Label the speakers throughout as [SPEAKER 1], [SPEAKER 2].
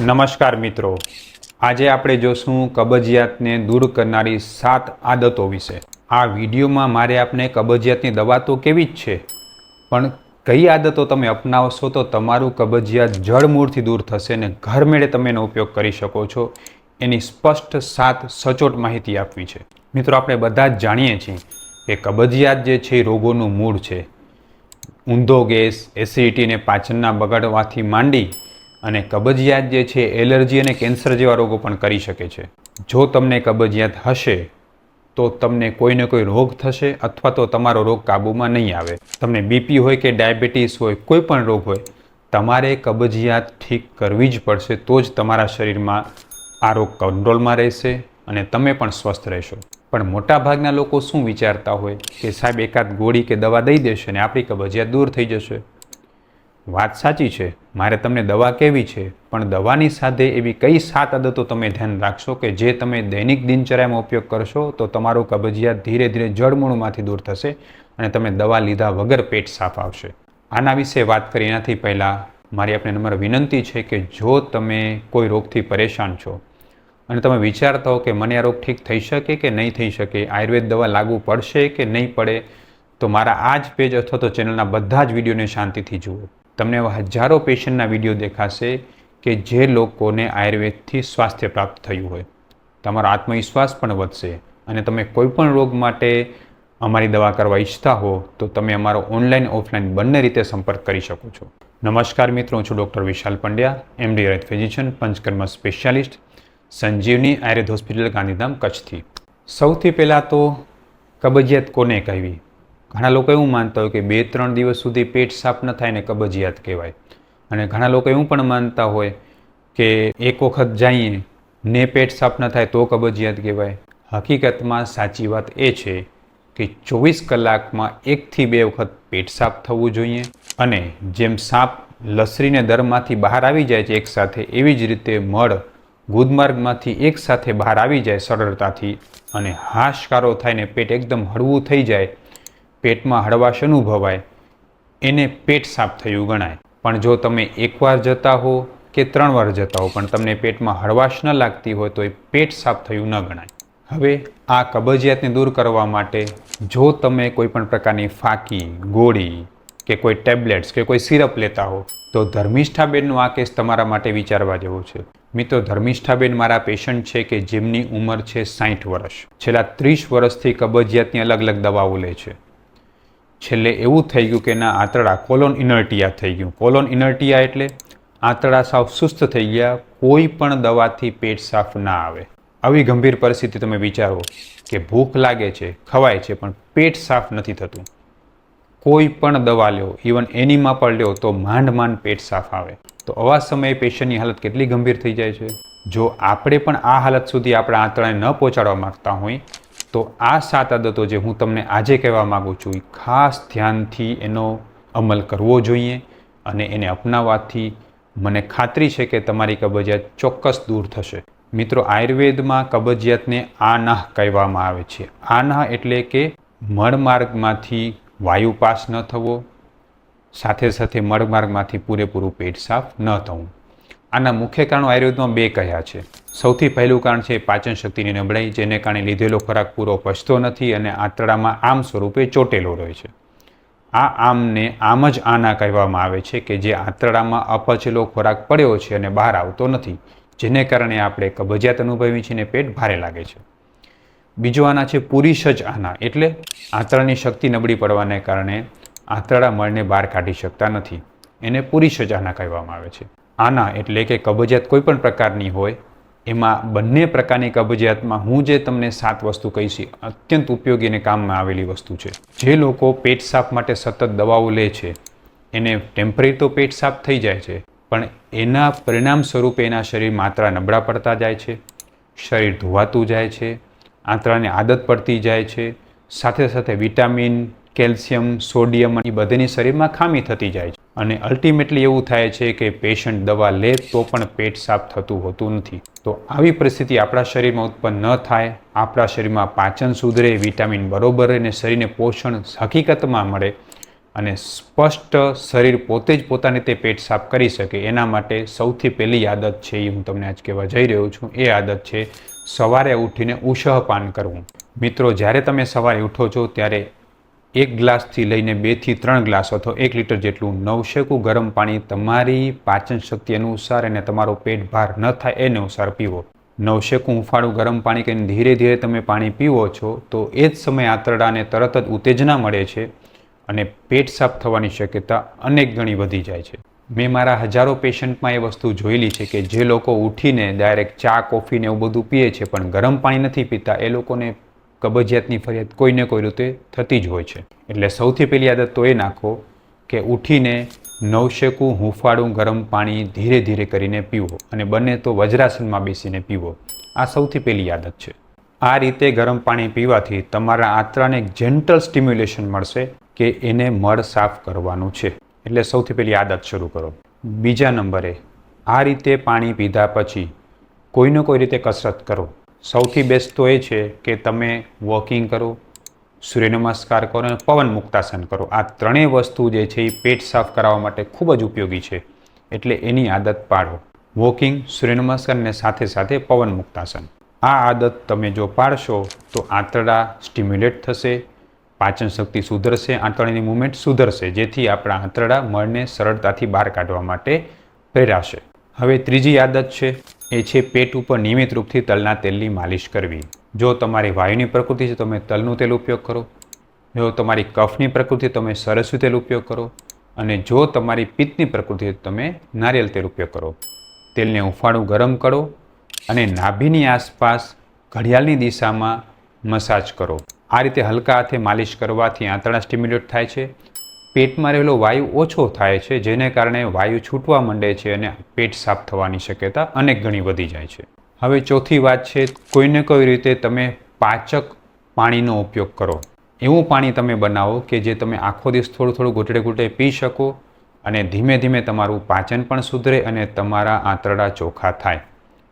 [SPEAKER 1] નમસ્કાર મિત્રો. આજે આપણે જોશું કબજિયાતને દૂર કરનારી સાત આદતો વિશે. આ વિડીયોમાં મારે આપને કબજિયાતની દવા તો કેવી જ છે, પણ કઈ આદતો તમે અપનાવશો તો તમારું કબજિયાત જળમૂળથી દૂર થશે અને ઘરમેળે તમે એનો ઉપયોગ કરી શકો છો. એની સ્પષ્ટ સાત સચોટ માહિતી આપવી છે. મિત્રો, આપણે બધા જ જાણીએ છીએ કે કબજિયાત જે છે એ રોગોનું મૂળ છે. ઊંધો ગેસ એસિડિટી અને પાચનના બગાડવાથી માંડી અને કબજિયાત જે છે, એલર્જી અને કેન્સર જેવા રોગો પણ કરી શકે છે. જો તમને કબજિયાત હશે, તો તમને કોઈને કોઈ રોગ થશે અથવા તો તમારો રોગ કાબૂમાં નહીં આવે. તમને બીપી હોય કે ડાયાબિટીસ હોય, કોઈ પણ રોગ હોય, તમારે કબજિયાત ઠીક કરવી જ પડશે, તો જ તમારા શરીરમાં આ રોગ કંટ્રોલમાં રહેશે અને તમે પણ સ્વસ્થ રહેશો. પણ મોટાભાગના લોકો શું વિચારતા હોય કે સાહેબ, એકાદ ગોળી કે દવા દઈ દેશે ને આપણી કબજિયાત દૂર થઈ જશે? વાત સાચી છે, મારે તમને દવા કેવી છે, પણ દવાની સાથે એવી કઈ સાત આદતો તમે ધ્યાન રાખશો કે જે તમે દૈનિક દિનચર્યામાં ઉપયોગ કરશો, તો તમારું કબજિયાત ધીરે ધીરે જળમૂળમાંથી દૂર થશે અને તમે દવા લીધા વગર પેટ સાફ આવશે. આના વિશે વાત કરી એનાથી પહેલાં મારી આપણે નંબર વિનંતી છે કે જો તમે કોઈ રોગથી પરેશાન છો અને તમે વિચારતા હો કે મને આ રોગ ઠીક થઈ શકે કે નહીં થઈ શકે, આયુર્વેદ દવા લાગુ પડશે કે નહીં પડે, તો મારા આ જ પેજ અથવા તો ચેનલના બધા જ વિડીયોને શાંતિથી જુઓ. તમને હજારો પેશન્ટના વીડિયો દેખાશે કે જે લોકોને આયુર્વેદથી સ્વાસ્થ્ય પ્રાપ્ત થયું હોય. તમારો આત્મવિશ્વાસ પણ વધશે અને તમે કોઈપણ રોગ માટે અમારી દવા કરવા ઈચ્છતા હો, તો તમે અમારો ઓનલાઈન ઓફલાઈન બંને રીતે સંપર્ક કરી શકો છો. નમસ્કાર મિત્રો, હું છું doctor Vishal Pandya MD Ayurveda physician Panchakarma specialist Sanjivani Ayurveda hospital Gandhidham કચ્છથી. સૌથી પહેલાં તો કબજિયાત કોને કહેવી? ઘણા લોકો એવું માનતા હોય કે બે ત્રણ દિવસ સુધી પેટ સાફ ન થાય ને કબજિયાત કહેવાય. અને ઘણા લોકો એવું પણ માનતા હોય કે એક વખત જઈએ ને પેટ સાફ ન થાય તો કબજિયાત કહેવાય. હકીકતમાં સાચી વાત એ છે કે ચોવીસ કલાકમાં એકથી બે વખત પેટ સાફ થવું જોઈએ અને જેમ સાપ લસરીને દરમાંથી બહાર આવી જાય છે એકસાથે, એવી જ રીતે મળ ગુદમાર્ગમાંથી એકસાથે બહાર આવી જાય સરળતાથી અને હાશકારો થાય ને પેટ એકદમ હળવું થઈ જાય પેટમાં હળવાશ અનુભવાય. એને પેટ સાફ થયું ગણાય. પણ જો તમે એકવાર જતા હો કે ત્રણ વાર જતા હો, પણ તમને પેટમાં હળવાશ ન લાગતી હોય, તો એ પેટ સાફ થયું ન ગણાય. હવે આ કબજિયાતને દૂર કરવા માટે જો તમે કોઈ પણ પ્રકારની ફાકી, ગોળી કે કોઈ ટેબ્લેટ્સ કે કોઈ સિરપ લેતા હો, તો ધર્મિષ્ઠાબેનનો આ કેસ તમારા માટે વિચારવા જેવો છે. મિત્રો, ધર્મિષ્ઠાબેન મારા પેશન્ટ છે કે જેમની ઉંમર છે સાઠ વર્ષ. છેલ્લા ત્રીસ વર્ષથી કબજિયાતની અલગ અલગ દવાઓ લે છે. છેલ્લે એવું થઈ ગયું કે એના આંતરડા કોલોન ઇનર્ટિયા થઈ ગયું. કોલોન ઇનર્ટિયા એટલે આંતરડા સાવ સુસ્ત થઈ ગયા, કોઈ પણ દવાથી પેટ સાફ ના આવે. આવી ગંભીર પરિસ્થિતિ તમે વિચારો કે ભૂખ લાગે છે, ખવાય છે, પણ પેટ સાફ નથી થતું. કોઈ પણ દવા લ્યો ઇવન એનીમાં પણ લ્યો તો માંડ માંડ પેટ સાફ આવે. તો આવા સમયે પેશન્ટની હાલત કેટલી ગંભીર થઈ જાય છે? જો આપણે પણ આ હાલત સુધી આપણા આંતરડાને ન પહોંચાડવા માગતા હોય તો આ સાત આદતો જે હું તમને આજે કહેવા માગું છું, એ ખાસ ધ્યાનથી એનો અમલ કરવો જોઈએ અને એને અપનાવવાથી મને ખાતરી છે કે તમારી કબજિયાત ચોક્કસ દૂર થશે. મિત્રો, આયુર્વેદમાં કબજિયાતને આનાહ કહેવામાં આવે છે. આનાહ એટલે કે મળમાર્ગમાંથી વાયુ પાસ ન થવો, સાથે સાથે મળમાર્ગમાંથી પૂરેપૂરું પેટ સાફ ન થવું. આના મુખ્ય કારણો આયુર્વેદમાં બે કહ્યા છે. સૌથી પહેલું કારણ છે પાચન શક્તિની નબળાઈ, જેને કારણે લીધેલો ખોરાક પૂરો પચતો નથી અને આંતરડામાં આમ સ્વરૂપે ચોટેલો રહે છે. આ આમને આમ જ આના કહેવામાં આવે છે કે જે આંતરડામાં અપચેલો ખોરાક પડ્યો છે અને બહાર આવતો નથી, જેને કારણે આપણે કબજિયાત અનુભવી છીએ અને પેટ ભારે લાગે છે. બીજો આના છે પુરીશ આના, એટલે આંતરડાની શક્તિ નબળી પડવાને કારણે આંતરડા મળને બહાર કાઢી શકતા નથી. એને પુરીશ આના કહેવામાં આવે છે. આના એટલે કે કબજિયાત કોઈપણ પ્રકારની હોય એમાં બંને પ્રકારની કબજિયાતમાં હું જે તમને સાત વસ્તુ કહીશ અત્યંત ઉપયોગી અને કામમાં આવેલી વસ્તુ છે. જે લોકો પેટ સાફ માટે સતત દવાઓ લે છે, એને ટેમ્પરરી તો પેટ સાફ થઈ જાય છે, પણ એના પરિણામ સ્વરૂપે એના શરીર માત્રા નબળા પડતા જાય છે, શરીર ધોવાતું જાય છે, આંતરાની આદત પડતી જાય છે, સાથે સાથે વિટામિન, કેલ્શિયમ, સોડિયમ એ બધીની શરીરમાં ખામી થતી જાય છે. અને અલ્ટિમેટલી એવું થાય છે કે પેશન્ટ દવા લે તો પણ પેટ સાફ થતું હોતું નથી. તો આવી પરિસ્થિતિ આપણા શરીરમાં ઉત્પન્ન ન થાય, આપણા શરીરમાં પાચન સુધરે વિટામિન બરોબર અને શરીરને પોષણ હકીકતમાં મળે અને સ્પષ્ટ શરીર પોતે જ પોતાને તે પેટ સાફ કરી શકે, એના માટે સૌથી પહેલી આદત છે એ હું તમને આજ કહેવા જઈ રહ્યો છું. એ આદત છે સવારે ઉઠીને ઉષહપાન કરવું. મિત્રો, જ્યારે તમે સવારે ઉઠો છો, ત્યારે એક ગ્લાસથી લઈને બેથી ત્રણ ગ્લાસ અથવા એક લીટર જેટલું નવશેકું ગરમ પાણી તમારી પાચન શક્તિ અનુસાર અને તમારો પેટ ભાર ન થાય એ અનુસાર પીવો. નવશેકું હુંફાળું ગરમ પાણી કરીને ધીરે ધીરે તમે પાણી પીવો છો તો એ જ સમયે આંતરડાને તરત જ ઉત્તેજના મળે છે અને પેટ સાફ થવાની શક્યતા અનેક ગણી વધી જાય છે. મેં મારા હજારો પેશન્ટમાં એ વસ્તુ જોયેલી છે કે જે લોકો ઉઠીને ડાયરેક્ટ ચા કોફીને એવું બધું પીએ છે પણ ગરમ પાણી નથી પીતા, એ લોકોને કબજિયાતની ફરિયાદ કોઈને કોઈ રીતે થતી જ હોય છે. એટલે સૌથી પહેલી આદત તો એ નાખો કે ઉઠીને નવશેકું હુંફાળું ગરમ પાણી ધીરે ધીરે કરીને પીવો અને બને તો વજ્રાસનમાં બેસીને પીવો. આ સૌથી પહેલી આદત છે. આ રીતે ગરમ પાણી પીવાથી તમારા આંતરાને જેન્ટલ સ્ટિમ્યુલેશન મળશે કે એને મળ સાફ કરવાનું છે. એટલે સૌથી પહેલી આદત શરૂ કરો. બીજા નંબરે, આ રીતે પાણી પીધા પછી કોઈને કોઈ રીતે કસરત કરો. સૌથી બેસ્ટ તો એ છે કે તમે વોકિંગ કરો સૂર્ય નમસ્કાર કરો અને પવન મુક્તાસન કરો. આ ત્રણેય વસ્તુ જે છે એ પેટ સાફ કરાવવા માટે ખૂબ જ ઉપયોગી છે. એટલે એની આદત પાડો. વોકિંગ સૂર્ય નમસ્કારને સાથે સાથે પવન મુક્તાસન. આ આદત તમે જો પાડશો તો આંતરડા સ્ટિમ્યુલેટ થશે, પાચન શક્તિ સુધરશે આંતરડાની મુવમેન્ટ સુધરશે, જેથી આપણા આંતરડા મળને સરળતાથી બહાર કાઢવા માટે પ્રેરાશે. હવે ત્રીજી આદત છે એ છે પેટ ઉપર નિયમિત રૂપથી તલના તેલની માલિશ કરવી. જો તમારી વાયુની પ્રકૃતિ છે, તમે તલનું તેલ ઉપયોગ કરો. જો તમારી કફની પ્રકૃતિ તમે સરસ્વતી તેલ ઉપયોગ કરો. અને જો તમારી પિત્તની પ્રકૃતિ તમે નારિયેલ તેલ ઉપયોગ કરો. તેલને ઉફાળું ગરમ કરો અને નાભીની આસપાસ ઘડિયાળની દિશામાં મસાજ કરો. આ રીતે હલકા હાથે માલિશ કરવાથી આંતરડા સ્ટિમ્યુલેટ થાય છે. પેટમાં રહેલો વાયુ ઓછો થાય છે, જેને કારણે વાયુ છૂટવા માંડે છે અને પેટ સાફ થવાની શક્યતા અનેક ગણી વધી જાય છે. હવે ચોથી વાત છે, કોઈને કોઈ રીતે તમે પાચક પાણીનો ઉપયોગ કરો. એવું પાણી તમે બનાવો કે જે તમે આખો દિવસ થોડું થોડું ઘૂંટડે ઘૂંટડે પી શકો અને ધીમે ધીમે તમારું પાચન પણ સુધરે અને તમારા આંતરડા ચોખ્ખા થાય.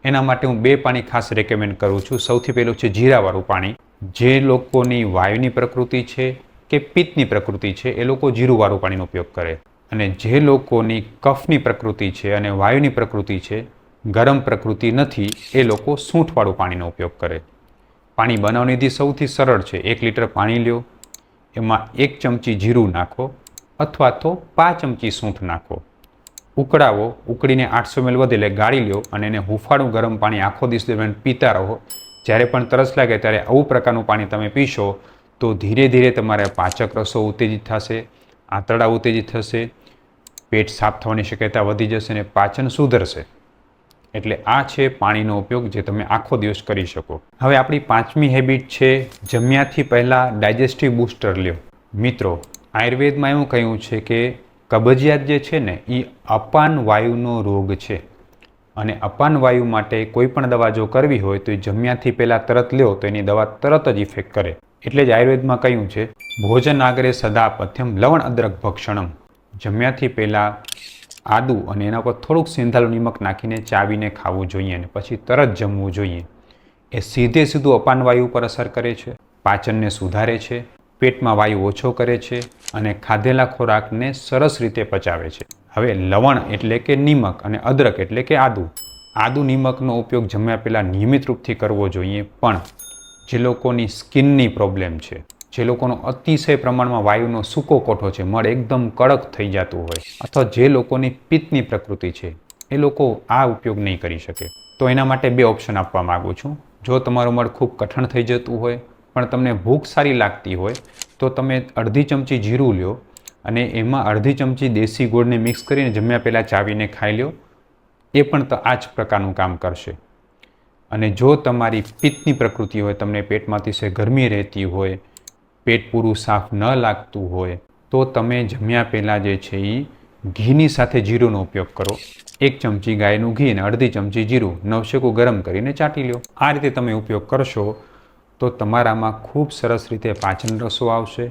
[SPEAKER 1] એના માટે હું બે પાણી ખાસ રેકમેન્ડ કરું છું. સૌથી પહેલું છે જીરાવાળું પાણી. જે લોકોની વાયુની પ્રકૃતિ છે કે પિત્તની પ્રકૃતિ છે, એ લોકો જીરુવાળું પાણીનો ઉપયોગ કરે. અને જે લોકોની કફની પ્રકૃતિ છે અને વાયુની પ્રકૃતિ છે, ગરમ પ્રકૃતિ નથી, એ લોકો સૂંઠવાળું પાણીનો ઉપયોગ કરે. પાણી બનાવવાની વિધિ સૌથી સરળ છે. એક લીટર પાણી લ્યો, એમાં એક ચમચી જીરું નાખો અથવા તો પાંચ ચમચી સૂંઠ નાખો. ઉકળાવો, ઉકળીને આઠસો મેલ વધે એટલે ગાળી લ્યો અને એને હુંફાળું ગરમ પાણી આખો દિવસ દરમિયાન પીતા રહો. જ્યારે પણ તરસ લાગે ત્યારે આવું પ્રકારનું પાણી તમે પીશો તો ધીરે ધીરે તમારા પાચક રસો ઉત્તેજિત થશે, આંતરડા ઉત્તેજિત થશે, પેટ સાફ થવાની શક્યતા વધી જશે અને પાચન સુધરશે. એટલે આ છે પાણીનો ઉપયોગ જે તમે આખો દિવસ કરી શકો. હવે આપણી પાંચમી હેબિટ છે જમ્યાથી પહેલાં ડાયજેસ્ટિવ બૂસ્ટર લ્યો. મિત્રો, આયુર્વેદમાં એવું કહ્યું છે કે કબજિયાત જે છે ને એ અપાન વાયુનો રોગ છે. અને અપાન વાયુ માટે કોઈ પણ દવા જો કરવી હોય તો એ જમ્યાથી પહેલાં તરત લ્યો તો એની દવા તરત જ ઇફેક્ટ કરે. એટલે જ આયુર્વેદમાં કહ્યું છે ભોજન આગરે સદા પથ્યમ લવણ અદ્રક ભક્ષણમ. જમ્યાથી પહેલાં આદુ અને એના પર થોડુંક સિંધાલું નિમક નાખીને ચાવીને ખાવું જોઈએ અને પછી તરત જમવું જોઈએ. એ સીધે સીધું અપાન વાયુ પર અસર કરે છે, પાચનને સુધારે છે, પેટમાં વાયુ ઓછો કરે છે અને ખાધેલા ખોરાકને સરસ રીતે પચાવે છે. હવે લવણ એટલે કે નિમક અને અદરક એટલે કે આદુ. આદુ નિમકનો ઉપયોગ જમ્યા પહેલાં નિયમિત રૂપથી કરવો જોઈએ, પણ જે લોકોની સ્કિનની પ્રોબ્લેમ છે, જે લોકોનો અતિશય પ્રમાણમાં વાયુનો સૂકો કોઠો છે, મળ એકદમ કડક થઈ જતું હોય, અથવા જે લોકોની પિત્તની પ્રકૃતિ છે, એ લોકો આ ઉપયોગ નહીં કરી શકે. તો એના માટે બે ઓપ્શન આપવા માગું છું. જો તમારું મળ ખૂબ કઠણ થઈ જતું હોય, પણ તમને ભૂખ સારી લાગતી હોય, તો તમે અડધી ચમચી જીરું લ્યો અને એમાં અડધી ચમચી દેશી ગોળને મિક્સ કરીને જમ્યા પહેલાં ચાવીને ખાઈ લ્યો. એ પણ તો આ જ પ્રકારનું કામ કરશે. અને જો તમારી પિત્તની પ્રકૃતિ હોય, તમને પેટમાંથી છે ગરમી રહેતી હોય, પેટ પૂરું સાફ ન લાગતું હોય, તો તમે જમ્યા પહેલાં જે છે એ ઘીની સાથે જીરુંનો ઉપયોગ કરો. એક ચમચી ગાયનું ઘી અને અડધી ચમચી જીરું નવશેકું ગરમ કરીને ચાટી લો આ રીતે તમે ઉપયોગ કરશો તો તમારામાં ખૂબ સરસ રીતે પાચન રસો આવશે,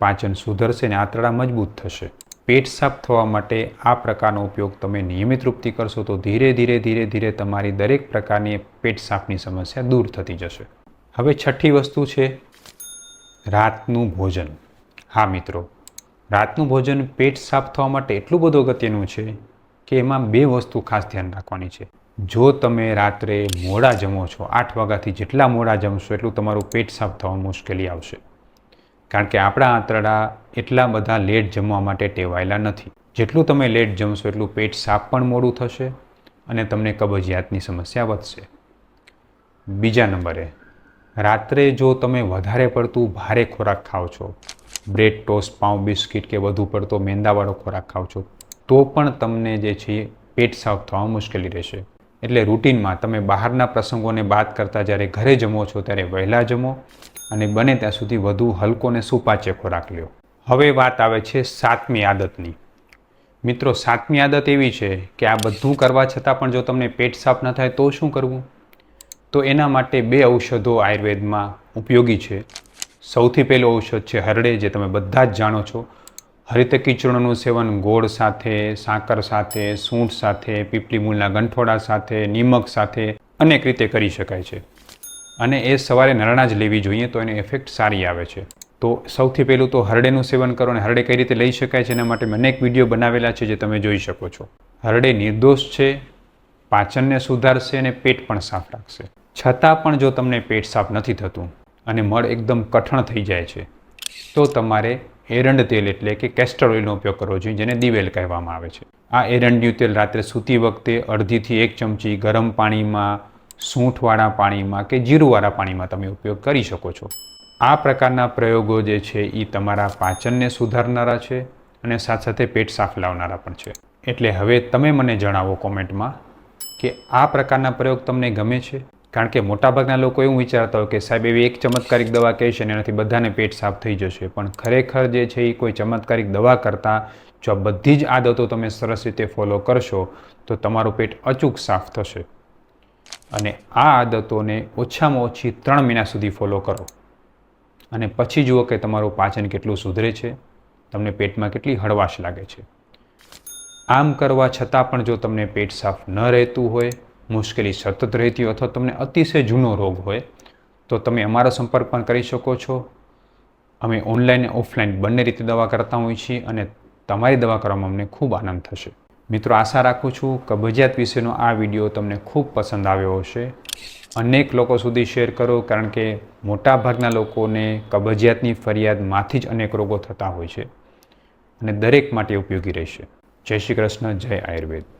[SPEAKER 1] પાચન સુધરશે અને આંતરડા મજબૂત થશે. પેટ સાફ થવા માટે આ પ્રકારનો ઉપયોગ તમે નિયમિત રૂપથી કરશો તો ધીરે ધીરે ધીરે ધીરે તમારી દરેક પ્રકારની પેટ સાફની સમસ્યા દૂર થતી જશે. હવે છઠ્ઠી વસ્તુ છે રાતનું ભોજન. હા મિત્રો, રાતનું ભોજન પેટ સાફ થવા માટે એટલું બધું અગત્યનું છે કે એમાં બે વસ્તુ ખાસ ધ્યાન રાખવાની છે. જો તમે રાત્રે મોડા જમો છો, આઠ વાગ્યાથી જેટલા મોડા જમશો એટલું તમારું પેટ સાફ થવામાં મુશ્કેલી આવશે. કારણ કે આપણા આંતરડા એટલા બધા લેટ જમવા માટે ટેવાયેલા નથી. જેટલું તમે લેટ જમશો એટલું પેટ સાફ પણ મોડું થશે અને તમને કબજિયાતની સમસ્યા વધશે. બીજા નંબરે, રાત્રે જો તમે વધારે પડતું ભારે ખોરાક ખાઓ છો, બ્રેડ ટોસ્ટ, પાઉં બિસ્કિટ કે વધુ પડતો મેંદાવાળો ખોરાક ખાઓ છો, તો પણ તમને જે છે પેટ સાફ થવામાં મુશ્કેલી રહેશે. એટલે રૂટિનમાં તમે બહારના પ્રસંગોને બાદ કરતાં જ્યારે ઘરે જમો છો ત્યારે વહેલા જમો અને બને ત્યાં સુધી વધુ હલકો અને સુપાચ્ય ખોરાક લ્યો. હવે વાત આવે છે સાતમી આદતની. મિત્રો, સાતમી આદત એવી છે કે આ બધું કરવા છતાં પણ જો તમને પેટ સાફ ન થાય તો શું કરવું? તો એના માટે બે ઔષધો આયુર્વેદમાં ઉપયોગી છે. સૌથી પહેલું ઔષધ છે હરડે, જે તમે બધા જ જાણો છો. હરિતકી ચૂર્ણનું સેવન ગોળ સાથે, સાકર સાથે, સૂંઠ સાથે, પીપળી મૂળના ગંઠોડા સાથે, નિમક સાથે અનેક રીતે કરી શકાય છે. અને એ સવારે નરણા જ લેવી જોઈએ તો એની ઇફેક્ટ સારી આવે છે. તો સૌથી પહેલું તો હરડેનું સેવન કરો અને હરડે કઈ રીતે લઈ શકાય છે એના માટે મેં અનેક વીડિયો બનાવેલા છે જે તમે જોઈ શકો છો. હરડે નિર્દોષ છે, પાચનને સુધારશે અને પેટ પણ સાફ રાખશે. છતાં પણ જો તમને પેટ સાફ નથી થતું અને મળ એકદમ કઠણ થઈ જાય છે, તો તમારે એરંડ તેલ એટલે કે કેસ્ટર ઓઇલનો ઉપયોગ કરવો જોઈએ જેને દિવેલ કહેવામાં આવે છે. આ એરંડ્યું તેલ રાત્રે સૂતી વખતે અડધીથી એક ચમચી ગરમ પાણીમાં સૂંઠવાળા પાણીમાં કે જીરુંવાળા પાણીમાં તમે ઉપયોગ કરી શકો છો. આ પ્રકારના પ્રયોગો જે છે એ તમારા પાચનને સુધારનારા છે અને સાથે સાથે પેટ સાફ લાવનારા પણ છે. એટલે હવે તમે મને જણાવો કોમેન્ટમાં કે આ પ્રકારના પ્રયોગ તમને ગમે છે? કારણ કે મોટાભાગના લોકો એવું વિચારતા હોય કે સાહેબ એવી એક ચમત્કારિક દવા કહેશે અને એનાથી બધાને પેટ સાફ થઈ જશે. પણ ખરેખર જે છે એ કોઈ ચમત્કારિક દવા કરતાં જો બધી જ આદતો તમે સરસ રીતે ફોલો કરશો તો તમારું પેટ અચૂક સાફ થશે. અને આ આદતોને ઓછામાં ઓછી ત્રણ મહિના સુધી ફોલો કરો. અને પછી જુઓ કે તમારું પાચન કેટલું સુધરે છે. તમને પેટમાં કેટલી હળવાશ લાગે છે. આમ કરવા છતાં પણ જો તમને પેટ સાફ ન રહેતું હોય, મુશ્કેલી સતત રહેતી હોય અથવા તમને અતિશય જૂનો રોગ હોય, તો તમે અમારો સંપર્ક પણ કરી શકો છો. અમે ઓનલાઈન અને ઓફલાઈન બંને રીતે દવા કરતા હોઈએ છીએ અને તમારી દવા કરવામાં અમને ખૂબ આનંદ થશે. મિત્રો, આશા રાખું છું કબજિયાત વિશેનો આ વીડિયો તમને ખૂબ પસંદ આવ્યો હશે. અનેક લોકો સુધી શેર કરો, કારણ કે મોટાભાગના લોકોને કબજિયાતની ફરિયાદમાંથી જ અનેક રોગો થતા હોય છે અને દરેક માટે ઉપયોગી રહેશે. જય શ્રી કૃષ્ણ, જય આયુર્વેદ.